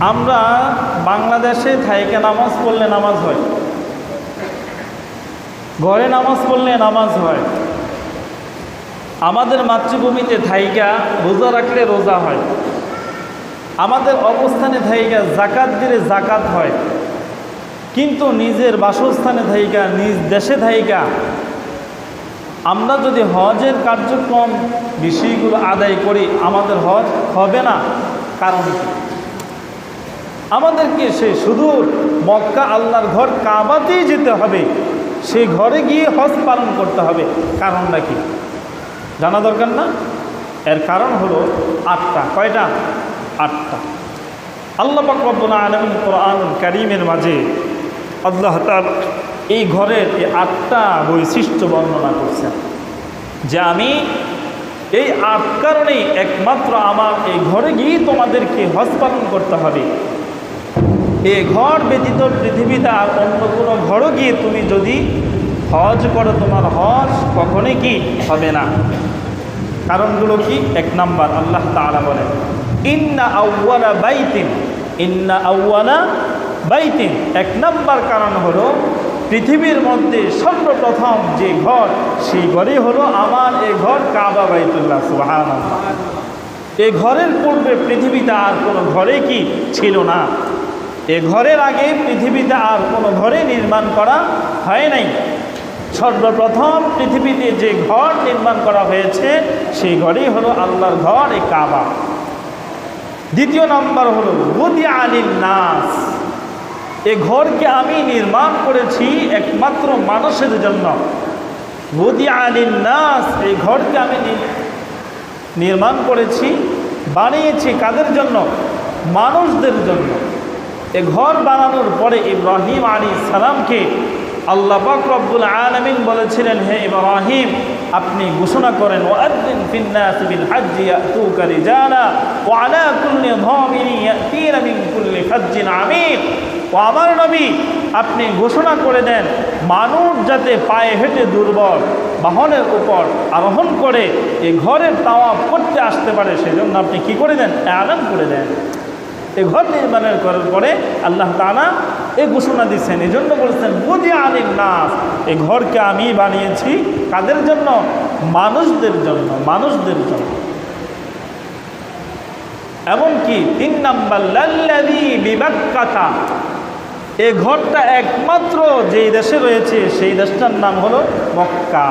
আমরা বাংলাদেশে থাইকে নামাজ পড়লে নামাজ হয়। ঘরে নামাজ পড়লে নামাজ হয়। আমাদের মাতৃভূমিতে থাইকা রোজা রাখলে রোজা হয়। আমাদের অবস্থানে থাইকা জাকাত দিলে জাকাত হয়। কিন্তু নিজের বাসস্থানে থাইকা, নিজ দেশে থাইকা, আমরা যদি হজের কার্যক্রম বিষয়গুলো আদায় করি, আমাদের হজ হবে না। কারণ কি? আমাদেরকে সে শুধু মক্কা আল্লাহর ঘর কাবাতেই যেতে হবে। সেই ঘরে গিয়ে হজ পালন করতে হবে। কারণটা কি? জানা দরকার না? এর কারণ হলো আটটা। কয়টা? আটটা। আল্লাহ পাকবুল আলমিন কোরআন করিমের মাঝে আল্লাহ তার এই ঘরের এই আটটা বৈশিষ্ট্য বর্ণনা করছেন যে আমি এই আট কারণেই একমাত্র আমার এই ঘরে গিয়ে তোমাদেরকে হজ পালন করতে হবে। এ ঘর ব্যতীত পৃথিবীতে আর অন্য কোনো ঘরও গিয়ে তুমি যদি হজ করো তোমার হজ কখনোই কি হবে না? কারণগুলো কি? এক নাম্বার, আল্লাহ তাআলা বলেন, ইন্না আউ্বালা বাইতিন, ইন্না আউ্বালা বাইতিন। এক নাম্বার কারণ হলো, পৃথিবীর মধ্যে সর্বপ্রথম যে ঘর, সেই ঘরই হলো আমার এ ঘর কাবা বাইতুল্লাহ সুহান এই ঘরের পূর্বে পৃথিবীতে আর কোনো ঘরে কি ছিল না? এ ঘরের আগে পৃথিবীতে আর কোনো ঘরে নির্মাণ করা হয় নাই। সর্বপ্রথম পৃথিবীতে যে ঘর নির্মাণ করা হয়েছে, সেই ঘরেই হলো আল্লাহর ঘর, এ কাবা। দ্বিতীয় নম্বর হলো বুদি আলিম নাস। এ ঘরকে আমি নির্মাণ করেছি একমাত্র মানুষের জন্য। বুদি আলিম নাস, এই ঘরকে আমি নির্মাণ করেছি, বানিয়েছি কাদের জন্য? মানুষদের জন্য। এ ঘর বানানোর পরে ইব্রাহিম আলী সালামকে আল্লাহ রব্বুল আলামিন বলেছিলেন, হে ইব্রাহিম, আপনি ঘোষণা করেন ওয়াদ্দিন ফিন্নাস বিল হাজ্জি ইয়াতুকা রিজালা, ওয়া আলা কুল্লি ধামিরি ইয়াতিনা মিন কুল্লি ফাজ্জিন আমির ও আমার নবী, আপনি ঘোষণা করে দেন, মানুষ যাতে পায়ে হেঁটে দুর্বল বাহনের উপর আরোহণ করে, এ ঘরের তাওয়াফ করতে আসতে পারে, সেজন্য আপনি কি করে দেন? আলান করে দেন। এই ঘর নির্মাণের করার পরে আল্লাহ তালা এ ঘোষণা দিচ্ছেন। এই জন্য বলছেন বুঝি আলিম নাস। এ ঘরকে আমি বানিয়েছি কাদের জন্য? মানুষদের জন্য মানুষদের জন্য। এমনকি তিন নাম্বার লাল্লাদি বিবাক্কাতা। এই ঘরটা একমাত্র যেই দেশে রয়েছে, সেই দেশটার নাম হলো মক্কা।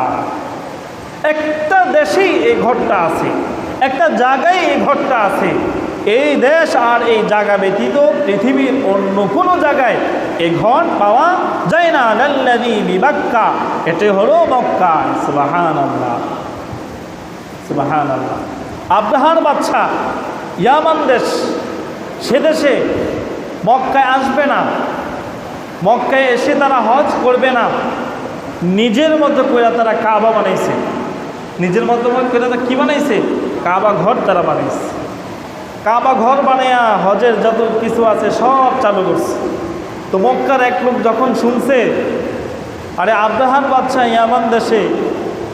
একটা দেশেই এই ঘরটা আছে, একটা জায়গায় এই ঘরটা আছে। এই দেশ আর এই জায়গা ব্যতীত পৃথিবীর অন্য কোনো জায়গায় এই ঘর পাওয়া যায় না। লাল্লাদি বিবাক্কা এটি হলো মক্কা। সুবাহান আল্লাহ সুবাহান আল্লাহ আব্রাহার বাচ্চা ইয়ামান দেশ, সে দেশে মক্কায় আসবে না। মক্কায় এসে তারা হজ করবে না। নিজের মতো করে তারা কাবা বানাইছে। নিজের মতো করে তারা কী বানাইছে? কাবা ঘর তারা বানাইছে। কাবা ঘর বানাইয়া হজের যত কিছু আছে সব চালু করছে। তো মক্কার এক লোক যখন শুনছে, আরে আব্রাহার বাদশাহ ইয়ামান দেশে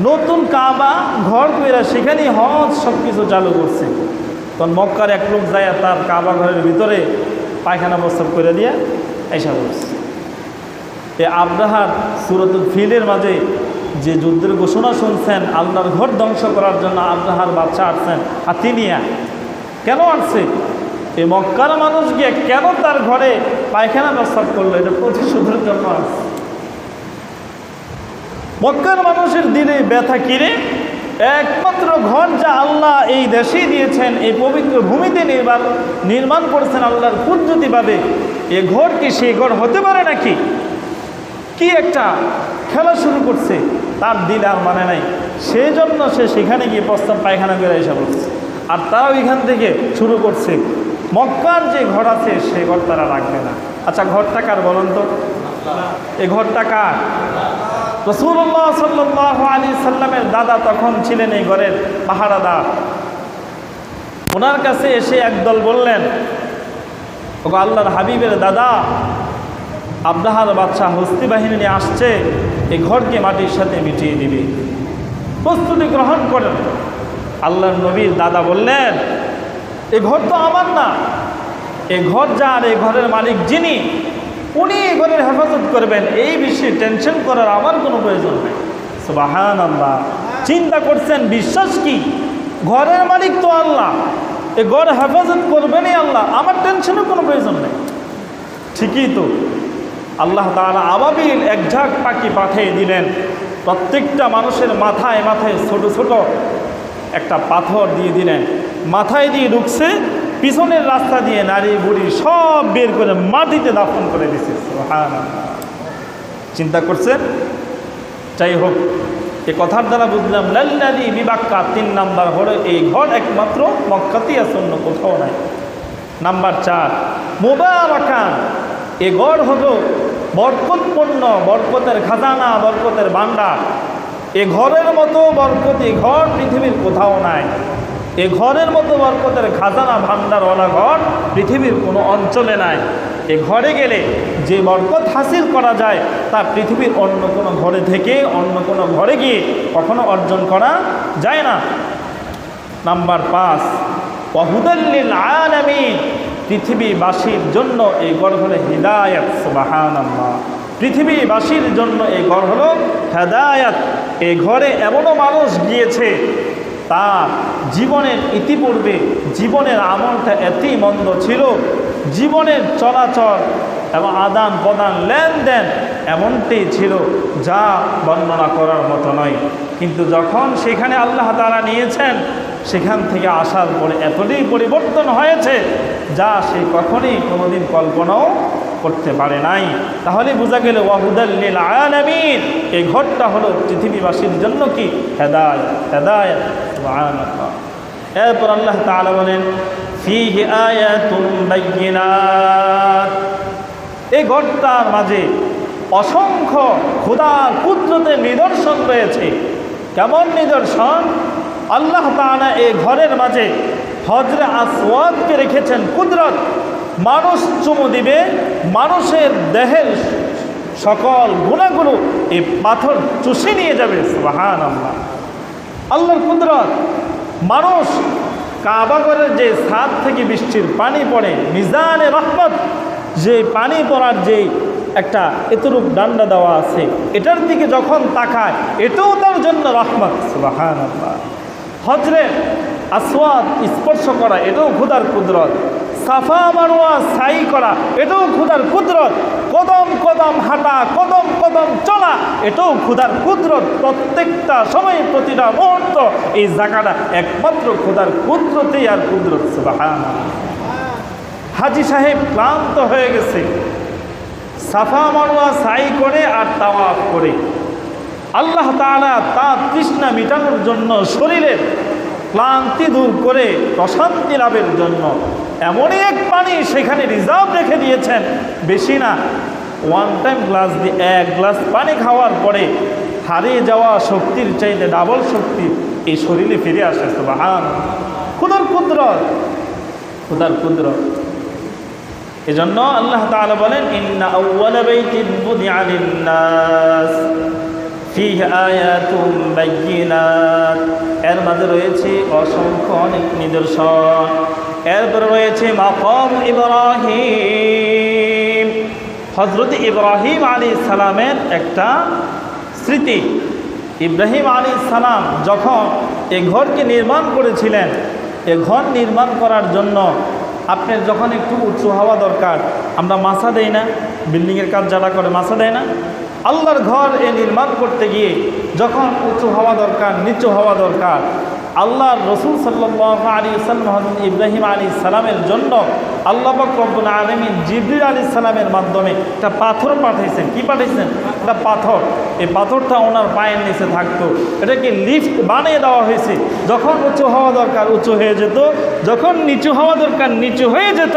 নতুন কাবা ঘর কইরা সেখানেই হজ সব কিছু চালু করছে। তখন মক্কার এক লোক যায় তার কাবা ঘরের ভিতরে পায়খানা প্রস্তাব করে দিয়ে এসা করছে এ আব্রাহার সুরতুল ফিলের মাঝে যে যুদ্ধের ঘোষণা শুনছেন, আল্লাহর ঘর ধ্বংস করার জন্য আব্রাহার বাচ্চা আসছেন হাতিনিয়া কেন আসছে এই মক্কার মানুষ গিয়ে কেন তার ঘরে পায়খানা প্রস্তাব করল? এটা প্রতিশোধের জন্য আসছে মক্কার মানুষের দিনে ব্যথা কিরে একমাত্র ঘর যা আল্লাহ এই দেশেই দিয়েছেন, এই পবিত্র ভূমিতে নির্মাণ নির্মাণ করেছেন আল্লাহর কুদরতিভাবে। এ ঘর কি সেই ঘর হতে পারে নাকি? কি একটা খেলা শুরু করছে, তার দিল আর মানে নাই। সেই জন্য সে সেখানে গিয়ে প্রস্তাব পায়খানা করে এসে বলছে। আর তারাও এখান থেকে শুরু করছে। মক্কার যে ঘর আছে সেই ঘর তারা রাখবে না। আচ্ছা ঘরটা কার বলুন তো? এ ঘরটা কার? রসুল্লাহ সাল্লাহ আলী সাল্লামের দাদা তখন ছিলেন এই ঘরের পাহারাদার। ওনার কাছে এসে একদল বললেন, ওগো আল্লাহর হাবিবের দাদা, আব্রাহার বাচ্চা হস্তি বাহিনী নিয়ে আসছে, এই ঘরকে মাটির সাথে মিটিয়ে দিবে। প্রস্তুতি গ্রহণ করেন। আল্লাহর নবীর দাদা বললেন, এ ঘর তো আমার না। এ ঘর যার এই ঘরের মালিক যিনি, উনি এই ঘরের হেফাজত করবেন। এই বিষয়ে টেনশন করার আমার কোনো প্রয়োজন নেই। সুবাহান আল্লাহ চিন্তা করছেন, বিশ্বাস কি? ঘরের মালিক তো আল্লাহ। এ ঘর হেফাজত করবেনই আল্লাহ। আমার টেনশনের কোনো প্রয়োজন নেই। ঠিকই তো। আল্লাহ তাআলা আবাবিল এক ঝাঁক পাখি পাঠিয়ে দিলেন। প্রত্যেকটা মানুষের মাথায় মাথায় ছোট ছোট একটা পাথর দিয়ে দিলেন। মাথায় দিয়ে ঢুকছে, পিছনের রাস্তা দিয়ে নারী বুড়ি সব বের করে মাটিতে দাফন করে দিছে। চিন্তা করছেন? যাই হোক, এ কথার দ্বারা বুঝলাম লাল্লাদি বিবাক্কা তিন নাম্বার হলো এই ঘর একমাত্র মক্কাতেই আছে কোথাও নাই। নাম্বার চার, মোবারকান, এ গড় হলো বরকতপূর্ণ, বরকতের খাজানা, বরকতের ভান্ডার এ ঘরের মতো বরকত ঘর পৃথিবীর কোথাও নাই। এ ঘরের মতো বরকতের খাজানা ভান্ডারওয়ালা ঘর পৃথিবীর কোনো অঞ্চলে নাই। এ ঘরে গেলে যে বরকত হাসিল করা যায়, তা পৃথিবীর অন্য কোনো ঘরে থেকে অন্য কোনো ঘরে গিয়ে কখনো অর্জন করা যায় না। নাম্বার পাঁচ ওয়াহুদাল্লিল আলামিন পৃথিবীবাসীর জন্য এই হলো হৃদায়ত সুবাহান পৃথিবীবাসীর জন্য এই ঘর হলো হেদায়াত। এই ঘরে এমনও মানুষ গিয়েছে তার জীবনের ইতিপূর্বে জীবনের আমলটা এতই মন্দ ছিল, জীবনের চলাচল এবং আদান প্রদান লেনদেন এমনটি ছিল যা বর্ণনা করার মতো নয়। কিন্তু যখন সেখানে আল্লাহ তারা নিয়েছেন, সেখান থেকে আসার পরে এতটাই পরিবর্তন হয়েছে যা সে কখনই কোনোদিন কল্পনাও করতে পারে নাই। তাহলে বোঝা গেল ওয়াহুদাল্লিল আলামিন এই ঘরটা হলো পৃথিবীবাসীর জন্য কি? হেদায় হেদায় এরপর আল্লাহ তাআলা বলেন, ফিহি আয়াতুম বাইয়িনাত এই ঘরটার মাঝে অসংখ্য ক্ষুদার কুদরতের নিদর্শন রয়েছে। কেমন নিদর্শন? আল্লাহ তাআলা এই ঘরের মাঝে হজরে আসওয়াদকে রেখেছেন কুদরত। মানুষ চুমু দিবে, মানুষের দেহের সকল গুণাগুলো এই পাথর চুষে নিয়ে যাবে সুবাহান আল্লাহ আল্লাহর কুদরত, মানুষ কাবাগরের যে ছাদ থেকে বৃষ্টির পানি পড়ে, মিজানে রহমত, যে পানি পড়ার যে একটা এতরূপ ডান্ডা দেওয়া আছে, এটার দিকে যখন তাকায়, এটাও তার জন্য রহমত সুবাহান আল্লাহ হজরে আসওয়াদ স্পর্শ করা, এটাও খুদার কুদরত। সাফা মারোয়া সাই করা। এটাও খুদার কুদরত। কদম কদম হাঁটা, কদম কদম চলা, এটাও খুদার কুদরত। প্রত্যেকটা সময়, প্রতিটা মুহূর্ত এই জায়গাটা একমাত্র খুদার কুদরতেই আর কুদরত হাজি সাহেব ক্লান্ত হয়ে গেছে। সাফা মারোয়া সাই করে আর তাওয়াফ করে। আল্লাহ তাআলা তা তৃষ্ণা মেটানোর জন্য শরীরের ক্লান্তি দূর করে প্রশান্তি লাভের জন্য এমনই এক পানি সেখানে রিজার্ভ রেখে দিয়েছেন। বেশি না ওয়ান টাইম গ্লাস দিয়ে এক গ্লাস পানি খাওয়ার পরে হারিয়ে যাওয়া শক্তির চাইতে ডাবল শক্তি এই শরীরে ফিরে আসে তো বাহান খুদার কুদরত। খুদার কুদরত। এজন্য আল্লাহ তাআলা বলেন, ইন্না বাইয়িনাত। এর মাঝে রয়েছে অসংখ্য অনেক নিদর্শন। এরপরে রয়েছে মাকাম ইব্রাহিম। হজরত ইব্রাহিম আলী সালামের একটা স্মৃতি। ইব্রাহিম আলী সালাম যখন এ ঘরকে নির্মাণ করেছিলেন, এ ঘর নির্মাণ করার জন্য আপনার যখন একটু উঁচু হওয়া দরকার, আমরা মাসা দেই না, বিল্ডিংয়ের কাজ যারা করে মাসা দেয় না। আল্লাহর ঘর এ নির্মাণ করতে গিয়ে যখন উঁচু হওয়া দরকার, নিচু হওয়া দরকার আল্লাহর রসুল সাল্লাহ আলী সাল্লাম ইব্রাহিম আলী সালামের জন্য আল্লাহ রব্বুল আলমিন জিবরির আলী সালামের মাধ্যমে একটা পাথর পাঠাইছেন কি পাঠাইছেন একটা পাথর। এই পাথরটা ওনার পায়ের নিচে থাকতো। এটাকে লিফট বানিয়ে দেওয়া হয়েছে। যখন উঁচু হওয়া দরকার, উঁচু হয়ে যেত। যখন নিচু হওয়া দরকার, নিচু হয়ে যেত।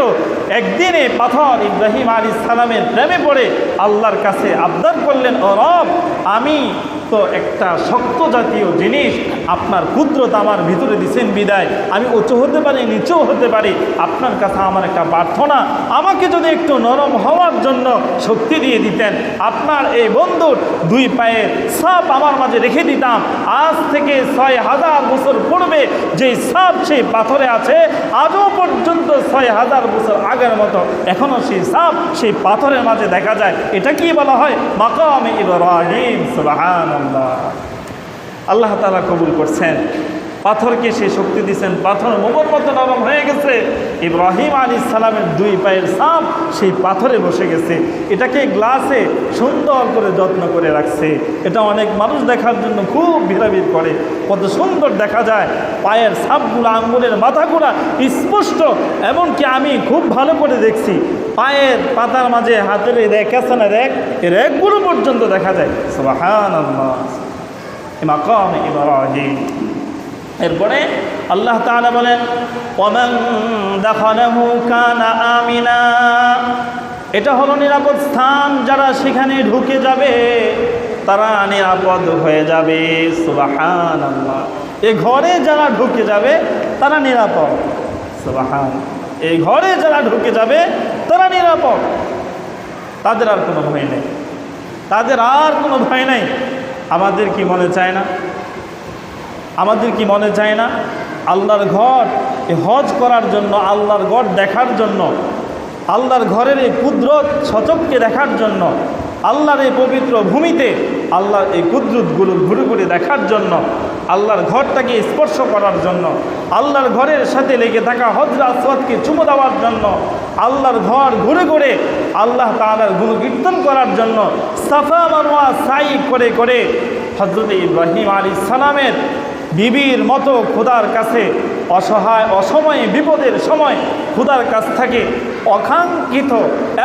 একদিনে পাথর ইব্রাহিম আলী সালামের প্রেমে পড়ে আল্লাহর কাছে আবদার করলেন, ও রব, আমি তো একটা শক্ত জাতীয় জিনিস আপনার কুদরত আমার ভিতরে দিচ্ছেন বিদায়। আমি উঁচু হতে পারি, নিচেও হতে পারি। আপনার কাছে আমার একটা প্রার্থনা। আমাকে যদি একটু নরম হওয়ার জন্য শক্তি দিয়ে দিতেন, আপনার এই বন্ধুর দুই পায়ের সাপ আমার মাঝে রেখে দিতাম। আজ থেকে ছয় হাজার বছর পূর্বে যে সাপ সেই পাথরে আছে, আজও পর্যন্ত ছয় হাজার বছর আগের মতো এখনও সেই সাপ সেই পাথরের মাঝে দেখা যায়। এটা কি বলা হয়? মাকামে ইব্রাহিম, সুবহানাল্লাহ। আল্লাহ তালা কবুল করছেন। পাথরকে সে শক্তি দিচ্ছেন পাথর মোবর মতো নরম হয়ে গেছে। ইব্রাহিম আলী সালামের দুই পায়ের সাপ সেই পাথরে বসে গেছে। এটাকে গ্লাসে সুন্দর করে যত্ন করে রাখছে। এটা অনেক মানুষ দেখার জন্য খুব ভিড়াভিড় করে। কত সুন্দর দেখা যায়। পায়ের সাপগুলো আঙ্গুলের মাথাগুলা স্পষ্ট, এমনকি আমি খুব ভালো করে দেখছি। পায়ের পাতার মাঝে হাতের রেক আছে না রেক? এই রেকগুলো পর্যন্ত দেখা যায়। সুবাহান আল্লাহ মাকাম ইব্রাহিম। এরপরে আল্লাহ তাআলা বলেন, ওমান দাখালাহু কানা আমিনা। এটা হলো নিরাপদ স্থান যারা সেখানে ঢুকে যাবে, তারা নিরাপদ হয়ে যাবে। সুবাহান আল্লাহ এ ঘরে যারা ঢুকে যাবে, তারা নিরাপদ। সুবাহান। এই ঘরে যারা ঢুকে যাবে, তারা নিরাপদ। তাদের আর কোনো ভয় নেই। তাদের আর কোনো ভয় নেই। আমাদের কি মনে চায় না? আমাদের কি মনে চায় না? আল্লাহর ঘর হজ করার জন্য, আল্লাহর ঘর দেখার জন্য, আল্লাহর ঘরের এই কুদরত, সচককে দেখার জন্য আল্লাহর এই পবিত্র ভূমিতে আল্লাহর এই কুদরতগুলো ঘুরে ঘুরে দেখার জন্য, আল্লাহর ঘরটাকে স্পর্শ করার জন্য, আল্লাহর ঘরের সাথে লেগে থাকা হজরা আসওয়াদকে চুমো দেওয়ার জন্য, আল্লাহর ঘর ঘুরে ঘুরে আল্লাহ তাআলার গুরু কীর্তন করার জন্য সাফা মারওয়া সাই করে করে হজরত ইব্রাহিম আলী সালামের বিবির মতো খোদার কাছে অসহায় অসময়ে, বিপদের সময় খোদার কাছ থেকে অকাঙ্ক্ষিত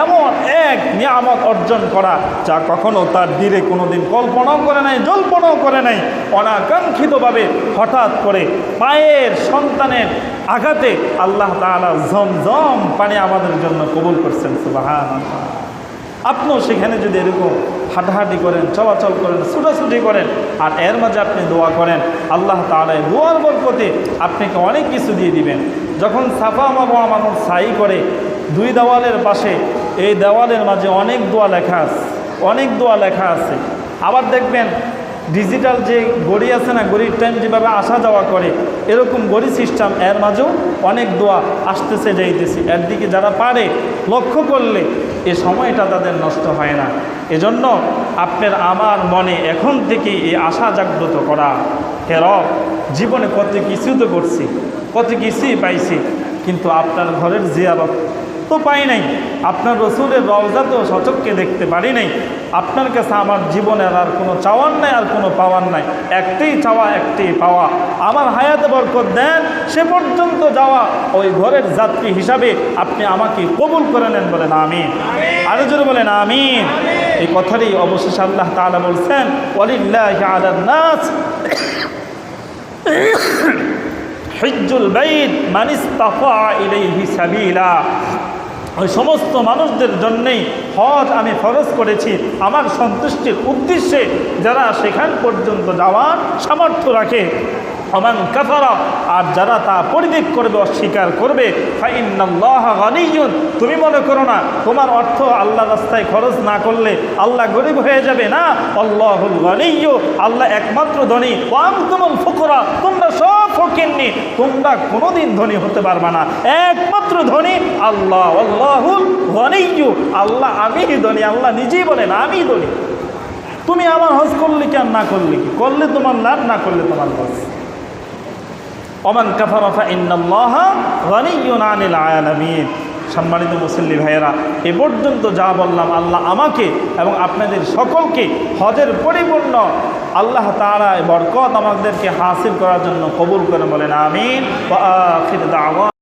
এমন এক নিয়ামত অর্জন করা যা কখনো তার দিলে কোনোদিন কল্পনাও করে নাই, জল্পনাও করে নাই। অনাকাঙ্ক্ষিতভাবে হঠাৎ করে পায়ের সন্তানের আঘাতে আল্লাহ তাআলা জমজম পানি আমাদের জন্য কবুল করছেন সুবাহান আপনিও সেখানে যদি এরকম হাঁটাহাঁটি করেন, চলাচল করেন, ছুটাছুটি করেন, আর এর মাঝে আপনি দোয়া করেন, আল্লাহ তালায় দোয়ার বরকতে আপনাকে অনেক কিছু দিয়ে দিবেন। যখন সাফা মাবা মানুষ সাই করে, দুই দেওয়ালের পাশে, এই দেওয়ালের মাঝে অনেক দোয়া লেখা আছে, অনেক দোয়া লেখা আছে। আবার দেখবেন ডিজিটাল যে গড়ি আছে না, গড়ির টাইম যেভাবে আসা যাওয়া করে, এরকম গড়ি সিস্টেম এর মাঝেও অনেক দোয়া আসতেছে যাইতেছে। এর দিকে যারা পারে, লক্ষ্য করলে এ সময়টা তাদের নষ্ট হয় না। এজন্য আপনার আমার মনে এখন থেকে এই আশা জাগ্রত করা, হে রব, জীবনে কত কিছু তো করছি, কত কিছুই পাইছি, কিন্তু আপনার ঘরের জিয়ারত তো পাই নাই। আপনার রসুলের রওজা তো সচককে দেখতে পারি নাই। আপনার কাছে আমার জীবনের আর কোনো চাওয়ার নাই, আর কোনো পাওয়ার নাই। একটাই চাওয়া, একটাই পাওয়া। আমার হায়াতে বরকত দেন, সে পর্যন্ত যাওয়া ওই ঘরের যাত্রী হিসাবে আপনি আমাকে কবুল করে নেন বলেন, আমিন। আরও জোরে বলেন, আমিন। এই কথারই অবশেষে আল্লাহ তাআলা বলছেন, ওয়ালিল্লাহি আলান নাস। হিজ্জুল বাইত মানিস্তাফা ইলাইহি সাবিলা। ওই সমস্ত মানুষদের জন্যেই হজ আমি ফরজ করেছি। আমার সন্তুষ্টির উদ্দেশ্যে যারা সেখান পর্যন্ত যাওয়ার সামর্থ্য রাখে। অমান কাফারা, আর যারা তা পরিত্যাগ করবে, অস্বীকার করবে তুমি মনে করো না, তোমার অর্থ আল্লাহ রাস্তায় খরচ না করলে আল্লাহ গরিব হয়ে যাবে না? আল্লাহুল গানিয়্যু, আল্লাহ একমাত্র ধনী। ওয়ান্তুমুল ফুকরা, তোমরা সব ফকিরনি তোমরা কোনোদিন ধনী হতে পারবে না। একমাত্র ধনী আল্লাহ, আল্লাহুল গানিয়্যু। আল্লাহ আমি ধনী, আল্লাহ নিজেই বলেন আমি ধনী। তুমি আমার হজ করলে কি আর না করলে কি? করলে তোমার লাভ, না করলে তোমার লস? অমান কাফারফা ইন্নাল্লাহ গানিয়্যুন আনিল আলামিন। সম্মানিত মুসল্লি ভাইয়েরা, এ পর্যন্ত যা বললাম আল্লাহ আমাকে এবং আপনাদের সকলকে হজের পরিপূর্ণ আল্লাহ তারা বরকত আমাদেরকে হাসিল করার জন্য কবুল করে বলেন, আমিন।